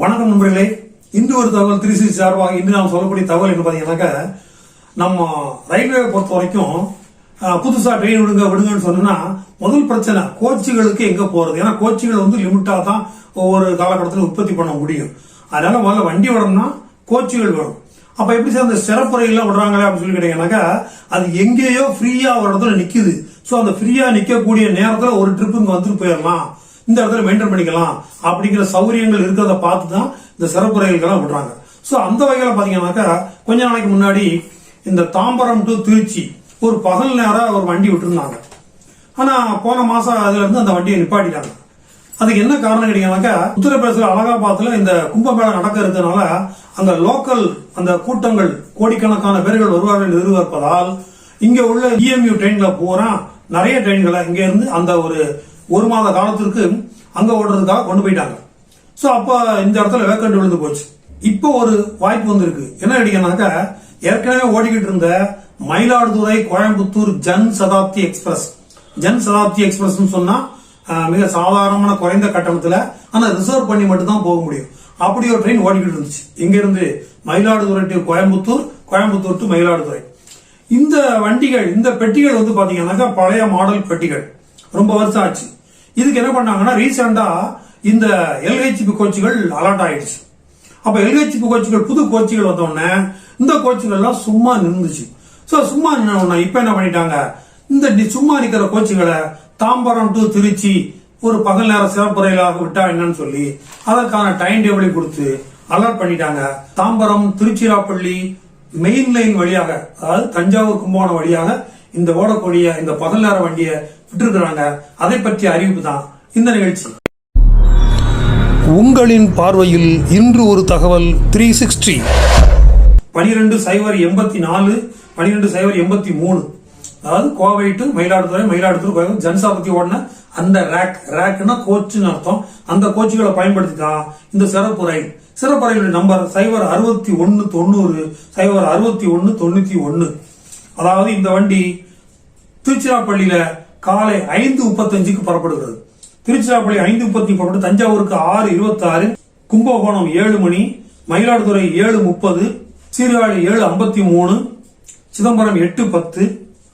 வணக்கம் நண்பர்களே. இன்று ஒரு தகவல் த்ரீ சிக்ஸ் சார்பாக இன்று நாம் சொல்லக்கூடிய தகவல் என்ன பார்த்தீங்கன்னாக்க நம்ம ரயில்வே பொறுத்த வரைக்கும் புதுசாக புதுசா ட்ரெயின் விடுங்க விடுங்கன்னு சொன்னா முதல் பிரச்சனை கோச்சுகளுக்கு எங்க போறது? ஏன்னா கோச்சுகள் வந்து லிமிட்டா தான் ஒவ்வொரு காலகட்டத்தில் உற்பத்தி பண்ண முடியும். அதனால முதல்ல வண்டி விடணும்னா கோச்சுகள் வேணும் அப்ப எப்படி சார் அந்த சிறப்பு ரயில்லாம் விடுறாங்களே அப்படின்னு சொல்லி கேட்டீங்கன்னாக்கா அது எங்கேயோ ஃப்ரீயா ஒரு இடத்துல நிக்குது. ஸோ அந்த ஃப்ரீயா நிக்கக்கூடிய நேரத்துல ஒரு ட்ரிப் இங்க வந்துட்டு போயிடலாம். இந்த இடத்துல மெயின்டைன் பண்ணிக்கலாம் அப்படிங்கிற சௌகரியங்கள் இருக்கிறத பார்த்து தான் இந்த சிறப்பு ரயில்கள்லாம் விடுறாங்க. ஸோ அந்த வகையில் பார்த்தீங்கன்னாக்கா கொஞ்ச நாளைக்கு முன்னாடி இந்த தாம்பரம் டு திருச்சி ஒரு பகல் நேரம் ஒரு வண்டி விட்டுருந்தாங்க. ஆனால் போன மாதம் அதுலேருந்து அந்த வண்டியை நிப்பாட்டிட்டாங்க. அதுக்கு என்ன காரணம் கேட்டீங்கன்னாக்கா உத்தரப்பிரதேச அலகாபாத்தில் இந்த கும்பமேளா நடக்க இருக்கிறதுனால அந்த லோக்கல் அந்த கூட்டங்கள் கோடிக்கணக்கான பேர்கள் வருவார்கள் எதிர்பார்ப்பதால் இங்கே உள்ள இஎம்யூ ட்ரெயினில் போகிறான் நிறைய ட்ரெயின்களை இங்கேருந்து அந்த ஒரு ஒரு மாத காலத்திற்கு அங்க ஓடுறதுக்காக கொண்டு போயிட்டாங்க. சோ அப்ப இந்த இடத்துல வேக்கண்ட் விழுந்து போச்சு. இப்போ ஒரு வாய்ப்பு வந்திருக்கு. என்ன கேட்டீங்கன்னாக்கா ஏற்கனவே ஓடிக்கிட்டு இருந்த மயிலாடுதுறை கோயம்புத்தூர் ஜன் சதாப்தி எக்ஸ்பிரஸ். ஜன் சதாப்தி எக்ஸ்பிரஸ் சொன்னா மிக சாதாரணமான குறைந்த கட்டணத்துல ஆனா ரிசர்வ் பண்ணி மட்டும்தான் போக முடியும். அப்படி ஒரு ட்ரெயின் ஓடிக்கிட்டு இருந்துச்சு. இங்க இருந்து மயிலாடுதுறை டு கோயம்புத்தூர் கோயம்புத்தூர் டு மயிலாடுதுறை. இந்த வண்டிகள் இந்த பெட்டிகள் வந்து பாத்தீங்கன்னாக்கா பழைய மாடல் பெட்டிகள். ரொம்ப வருஷம் ஆச்சு. இதுக்கு என்ன பண்ணாங்கன்னா ரீசெண்டா இந்த எல்ஹெச்பி கோச்சுகள் அலாட் ஆயிடுச்சு. அப்ப எல்ஹெச்பி கோச்சுகள் புது கோச்சுகள் வந்தோடனே இந்த இந்த கோச்சுகள்லாம் சும்மா நின்றுச்சு. ஸோ சும்மா நின்று இப்போ இப்ப என்ன பண்ணிட்டாங்க? இந்த சும்மா இருக்கிற கோச்சுகளை தாம்பரம் டு திருச்சி ஒரு பகல் நேர சிறப்பு விட்டா என்னன்னு சொல்லி அதற்கான டைம் டேபிளை கொடுத்து அலர்ட் பண்ணிட்டாங்க. தாம்பரம் திருச்சிராப்பள்ளி மெயின் லைன் வழியாக அதாவது தஞ்சாவூர் கும்பகோணம் வழியாக இந்த ஓடக்கூடிய இந்த பகல் நேர வண்டியை விட்டுருக்காங்க அதை பற்றிய அறிவிப்பு தான் இந்த நிகழ்ச்சி. உங்களின் பார்வையில் இன்று ஒரு தகவல் த்ரீ சிக்ஸ்டி பனிரெண்டு சைபர் எண்பத்தி நாலு பனிரெண்டு சைபர் எண்பத்தி மூணு. அதாவது கோவை டு மயிலாடுதுறை மயிலாடுதுறை கோவை ஜன்சாபத்தி ஓடின அந்த ரேக் ரேக்னா கோச்சுன்னு அர்த்தம். அந்த கோச்சுகளை பயன்படுத்தி தான் இந்த சிறப்பு ரயில் சிறப்பு ரயில் நம்பர் சைபர் அறுபத்தி ஒன்னு தொண்ணூறு சைபர் அறுபத்தி ஒன்னு தொண்ணூத்தி ஒன்னு. அதாவது இந்த வண்டி திருச்சிராப்பள்ளியில காலை ஐந்து முப்பத்தஞ்சுக்கு புறப்படுகிறது. திருச்சிராப்பள்ளி ஐந்து முப்பத்தி புறப்பட்டு தஞ்சாவூருக்கு ஆறு இருபத்தி ஆறு கும்பகோணம் ஏழு மணி மயிலாடுதுறை ஏழு முப்பது சீர்காழி ஏழு ஐம்பத்தி மூணு சிதம்பரம் எட்டு பத்து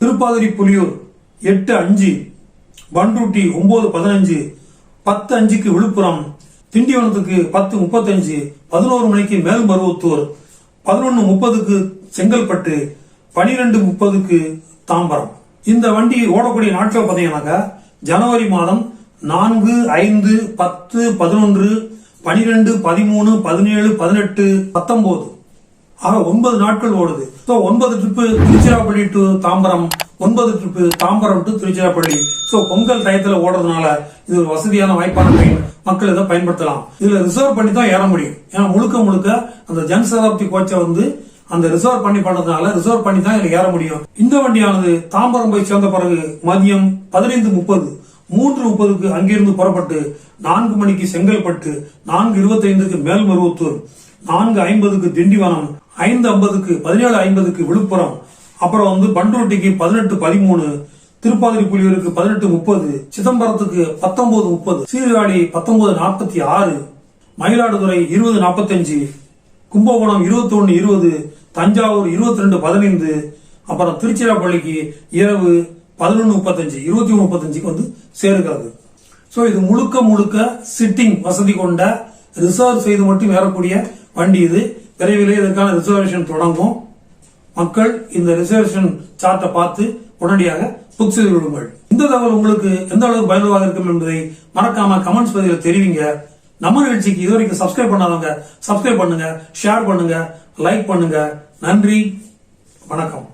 திருப்பாதிரி புலியூர் எட்டு அஞ்சு பண்ருட்டி ஒன்பது பதினஞ்சு பத்து அஞ்சுக்கு விழுப்புரம் திண்டிவனத்துக்கு பத்து முப்பத்தஞ்சு பதினோரு மணிக்கு மேல்மருவத்தூர் பதினொன்று முப்பதுக்கு செங்கல்பட்டு பனிரெண்டு முப்பதுக்கு தாம்பரம். இந்த வண்டி ஓடக்கூடிய நாட்கள் பார்த்தீங்கன்னாக்கா ஜனவரி மாதம் நான்கு ஐந்து பத்து பதினொன்று பனிரெண்டு பதிமூணு பதினேழு பதினெட்டு பத்தொன்பது ஆக ஒன்பது நாட்கள் ஓடுது. ஸோ ஒன்பது ட்ரிப்பு திருச்சிராப்பள்ளி டு தாம்பரம் ஒன்பது trip Tambaram to Tiruchirappalli. So Pongal டயத்தில் ஓடுறதுனால இது ஒரு வசதியான வாய்ப்பான ட்ரெயின் மக்கள் இதை பயன்படுத்தலாம். இதில் ரிசர்வ் பண்ணி தான் ஏற முடியும். ஏன்னா முழுக்க முழுக்க அந்த ஜன் சதாப்தி கோச்சை வந்து அந்த ரிசர்வ் பண்ணி பண்ணதுனால ரிசர்வ் பண்ணி தான் இதுல ஏற முடியும். இந்த வண்டியானது தாம்பரம் போய் சேர்ந்த பிறகு மதியம் பதினைந்து முப்பது மூன்று முப்பதுக்கு அங்கிருந்து புறப்பட்டு நான்கு மணிக்கு செங்கல்பட்டு நான்கு இருபத்தி ஐந்துக்கு மேல்மருவத்தூர் நான்கு ஐம்பதுக்கு திண்டிவனம் ஐந்து ஐம்பதுக்கு பதினேழு ஐம்பதுக்கு விழுப்புரம் அப்புறம் வந்து பண்ருட்டிக்கு பதினெட்டு பதிமூணு திருப்பாதிரி புலியூருக்கு பதினெட்டு முப்பது சிதம்பரத்துக்கு பத்தொன்பது முப்பது சீர்காழி பத்தொன்பது நாற்பத்தி ஆறு மயிலாடுதுறை இருபது நாற்பத்தஞ்சு கும்பகோணம் இருபத்தி ஒன்று இருபது தஞ்சாவூர் இருபத்தி ரெண்டு பதினைந்து அப்புறம் திருச்சிராப்பள்ளிக்கு இரவு பதினொன்று முப்பத்தஞ்சு இருபத்தி ஒன்று முப்பத்தஞ்சுக்கு வந்து சேருகிறது. ஸோ இது முழுக்க முழுக்க சிட்டிங் வசதி கொண்ட ரிசர்வ் செய்து மட்டும் ஏறக்கூடிய வண்டி இது. விரைவிலே இதற்கான ரிசர்வேஷன் தொடங்கும். மக்கள் இந்த ரிசர்வேஷன் சார்ட்டை பார்த்து உடனடியாக புக் செய்து விடுங்கள். இந்த தகவல் உங்களுக்கு எந்த அளவுக்கு பயனுள்ளதாக இருக்கும் என்பதை மறக்காம கமெண்ட்ஸ் பதிவில் தெரிவிங்க. நம்ம நிகழ்ச்சிக்கு இதுவரைக்கும் சப்ஸ்கிரைப் பண்ணாதவங்க சப்ஸ்கிரைப் பண்ணுங்க ஷேர் பண்ணுங்க லைக் பண்ணுங்க. நன்றி வணக்கம்.